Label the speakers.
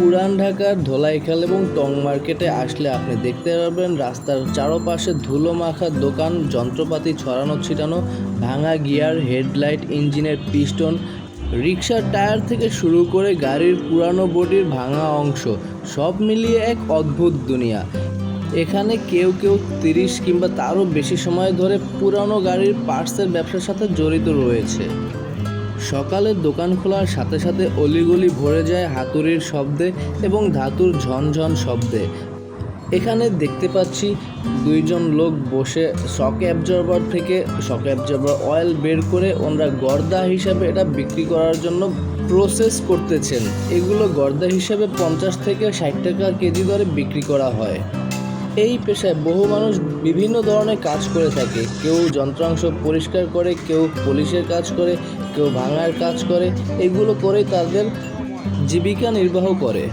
Speaker 1: পুরান ঢাকার ধোলাইখাল এবং টং মার্কেটে আসলে আপনি দেখতে পারবেন রাস্তার চারপাশে ধুলো মাখা দোকান, যন্ত্রপাতি ছড়ানো, ছিটানো, ভাঙা গিয়ার, হেডলাইট, ইঞ্জিনের পিস্টন, রিক্সার টায়ার থেকে শুরু করে গাড়ির পুরানো বডির ভাঙা অংশ, সব মিলিয়ে এক অদ্ভুত দুনিয়া। এখানে কেউ কেউ তিরিশ কিংবা তারও বেশি সময় ধরে পুরানো গাড়ির পার্টসের ব্যবসার সাথে জড়িত রয়েছে। সকালে দোকান খোলার সাথে সাথে অলিগলি ভরে যায় হাতুড়ির শব্দে এবং ধাতুর ঝনঝন শব্দে। এখানে দেখতে পাচ্ছি দুইজন লোক বসে শক অ্যাবজর্বার থেকে শক অ্যাবজর্বার অয়েল বের করে ওনারা গর্দা হিসাবে এটা বিক্রি করার জন্য প্রসেস করতেছেন। এগুলো গর্দা হিসাবে পঞ্চাশ থেকে ষাট টাকা কেজি দরে বিক্রি করা হয়। এই পেশায় বহু মানুষ বিভিন্ন ধরনের কাজ করে থাকে। কেউ যন্ত্রাংশ পরিষ্কার করে, কেউ পুলিশের কাজ করে, কেউ ভাঙার কাজ করে। এগুলো করে তাদের জীবিকা নির্বাহ করে।